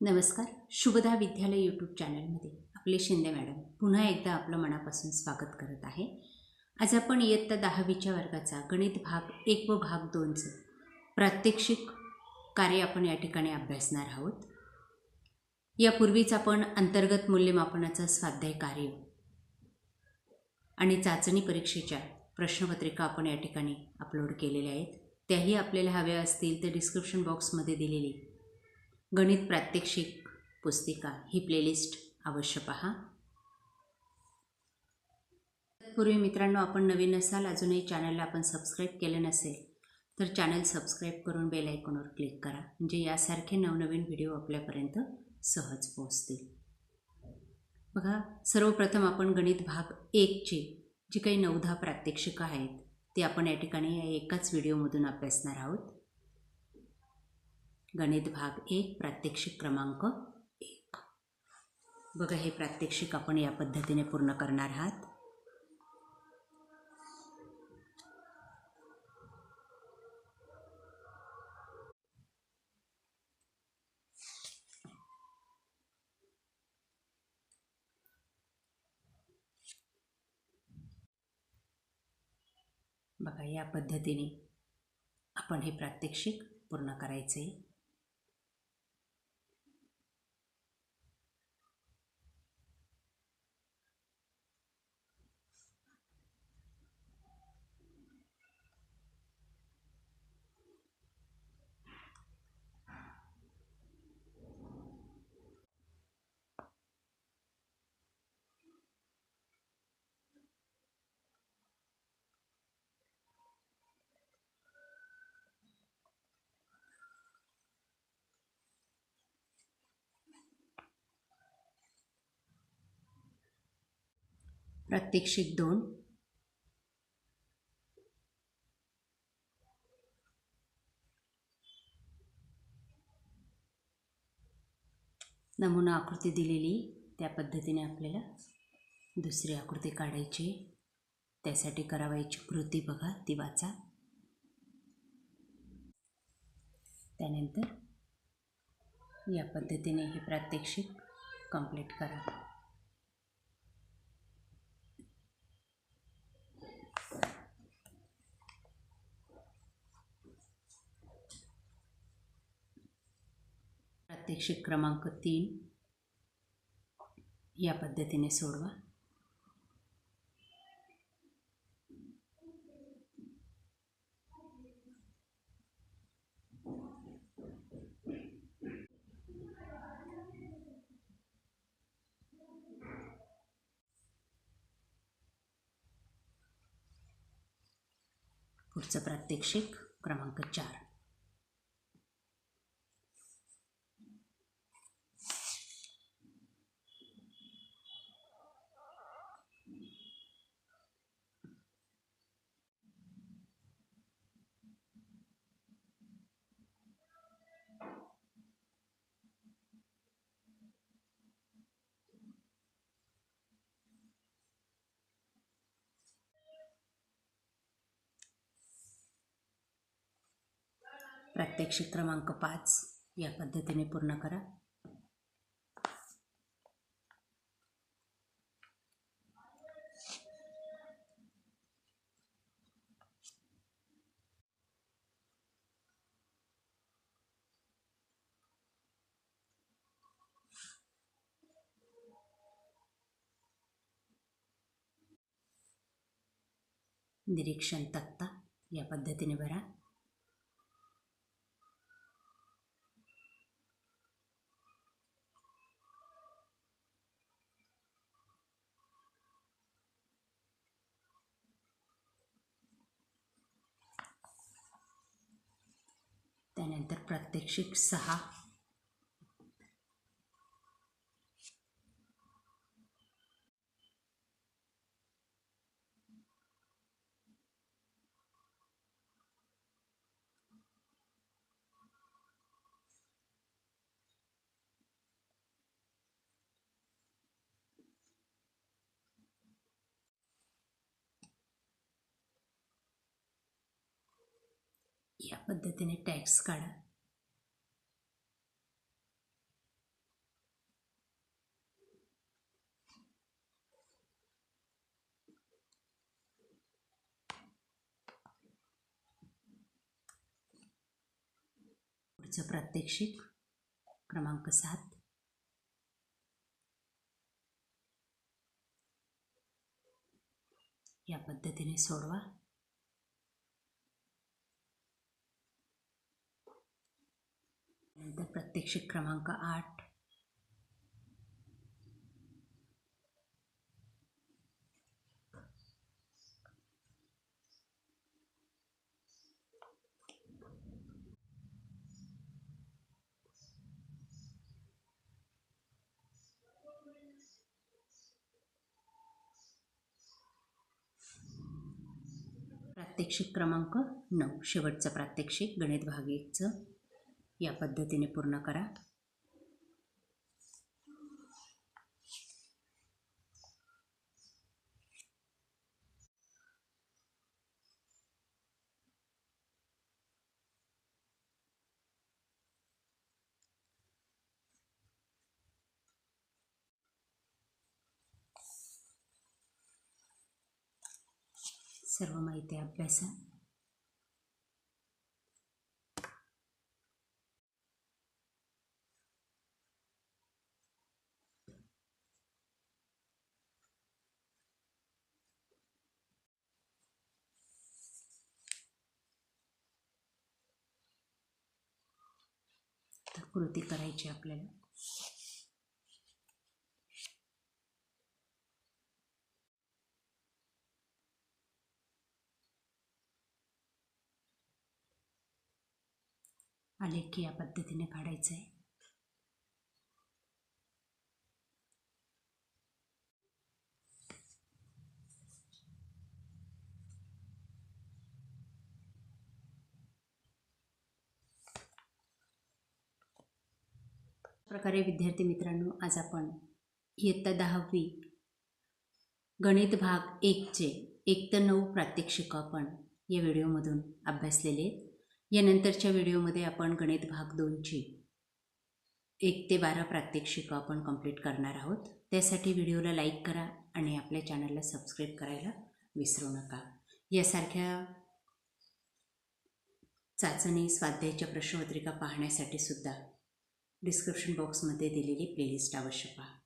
नमस्कार. शुभदा विद्यालय यूट्यूब चॅनलमध्ये आपले शिंदे मॅडम पुन्हा एकदा आपलं मनापासून स्वागत करत आहे. आज आपण इयत्ता दहावीच्या वर्गाचा गणित भाग एक व भाग दोनचं प्रात्यक्षिक कार्य आपण या ठिकाणी अभ्यासणार आहोत. यापूर्वीच आपण अंतर्गत मूल्यमापनाचं स्वाध्याय कार्य आणि चाचणी परीक्षेच्या प्रश्नपत्रिका आपण या ठिकाणी अपलोड केलेल्या आहेत. त्याही आपल्याला हव्या असतील तर डिस्क्रिप्शन बॉक्समध्ये दिलेली गणित प्रात्यक्षिक पुस्तिका ही प्लेलिस्ट अवश्य पहा. तत्पूर्वी मित्रांनो आपण नवीन असाल अजूनही चॅनलला आपण सबस्क्राईब केलं नसेल तर चॅनल सबस्क्राईब करून बेल आयकॉनवर क्लिक करा म्हणजे यासारखे नवनवीन व्हिडिओ आपल्यापर्यंत सहज पोहोचतील. बघा सर्वप्रथम आपण गणित भाग एकची जी काही नवधा प्रात्यक्षिकं आहेत ती आपण या ठिकाणी या एकाच व्हिडिओमधून अभ्यासणार आहोत. गणित भाग एक प्रात्यक्षिक क्रमांक एक. बघा हे प्रात्यक्षिक आपण या पद्धतीने पूर्ण करणार आहात. बघा या पद्धतीने आपण हे प्रात्यक्षिक पूर्ण करायचे. प्रात्यक्षिक दोन. नमुना आकृती दिलेली त्या पद्धतीने आपल्याला दुसरी आकृती काढायची. त्यासाठी करावायची कृती बघा ती वाचा. त्यानंतर या पद्धतीने हे प्रात्यक्षिक कंप्लीट करा. प्रात्यक्षिक क्रमांक तीन. या पद्धतीने सोडवा. पुढचं प्रात्यक्षिक क्रमांक चार. प्रात्यक्षिक क्रमांक पाच या पद्धतीने पूर्ण करा. निरीक्षण तक्ता या पद्धतीने भरा. त्यानंतर प्रात्यक्षिक सहा. या पद्धतीने टॅक्स काढा. पुढचं प्रात्यक्षिक क्रमांक सात. या पद्धतीने सोडवा. प्रात्यक्षिक क्रमांक आठ. प्रात्यक्षिक क्रमांक नऊ. शेवटचं प्रात्यक्षिक गणित भाग एकचं. या पद्धतीने पूर्ण करा. सर्व माहिती अभ्यासा. कृती करायची आपल्याला. आलेख या पद्धतीने काढायचं आहे. प्रकारे विद्यार्थी मित्रांनो आज आपण इयत्ता दहावी गणित भाग एकचे एक तर नऊ प्रात्यक्षिकं आपण या व्हिडिओमधून अभ्यासलेले आहेत. यानंतरच्या व्हिडिओमध्ये आपण गणित भाग दोनची एक ते बारा प्रात्यक्षिकं आपण कंप्लीट करणार आहोत. त्यासाठी व्हिडिओला लाईक करा आणि आपल्या चॅनलला सबस्क्राईब करायला विसरू नका. यासारख्या चाचणी स्वाध्यायाच्या प्रश्नपत्रिका पाहण्यासाठी सुद्धा डिस्क्रिप्शन बॉक्समध्ये दिलेली प्लेलिस्ट अवश्य पहा